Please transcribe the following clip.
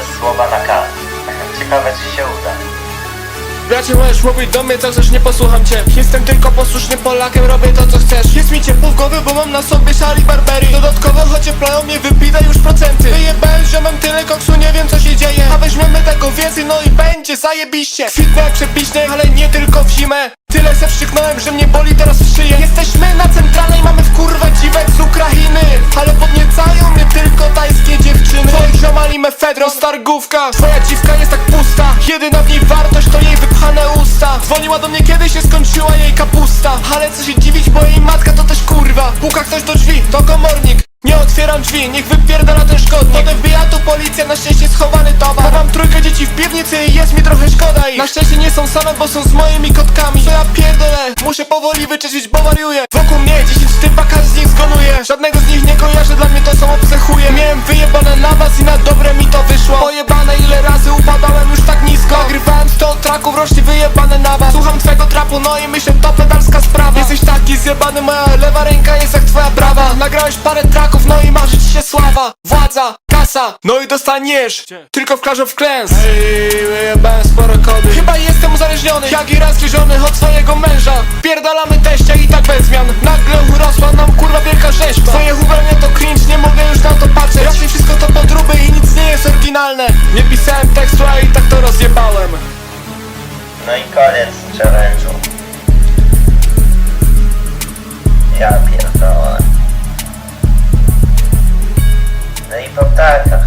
bez słowa na K. Ciekawe czy się uda. Bracie, możesz mówić do mnie co chcesz, nie posłucham cię. Jestem tylko posłusznym Polakiem, robię to co chcesz. Jest mi ciepło w głowie, bo mam na sobie szali Barbery. Dodatkowo ocieplają mnie, wypida już procenty. Wyjebałem ziomem tyle koksu, nie wiem co się dzieje. A weźmiemy tego więcej, no i będzie zajebiście. Kwitnę jak przepiśny, ale nie tylko w zimę. Tyle se że mnie boli teraz w szyję. Jesteśmy na mefedro, stargówka. Twoja dziwka jest tak pusta. Jedyna w niej wartość to jej wypchane usta. Dzwoniła do mnie kiedy się skończyła jej kapusta. Ale co się dziwić, bo jej matka to też kurwa. Puka ktoś do drzwi, to komornik. Nie otwieram drzwi, niech wypierdala ten szkodnik Potem wbija tu policja, na szczęście schowany towar. Bo mam trójkę dzieci w piwnicy i jest mi trochę szkoda ich. Na szczęście nie są same, bo są z moimi kotkami. To ja pierdolę, muszę powoli wyczeźwić, bo wariuję. Wokół mnie 10 typa, każdy z nich zgonuje. Żadnego z nich nie kojarzę, dla mnie to są obce chuje. Miałem wyjebane 100 traków, rocznie wyjebane na was. Słucham twego trapu, no i myślę to pedalska sprawa. Jesteś taki zjebany, moja lewa ręka jest jak twoja prawa Nagrałeś parę traków, no i marzy ci się sława. Władza, kasa, no i dostaniesz. Tylko w Clans. Ej, wyjebałem sporo kody. Chyba jestem uzależniony. Jak i raz żony od swojego męża No i koniec challenge'u. Ja pierdolę. No i po ptaka.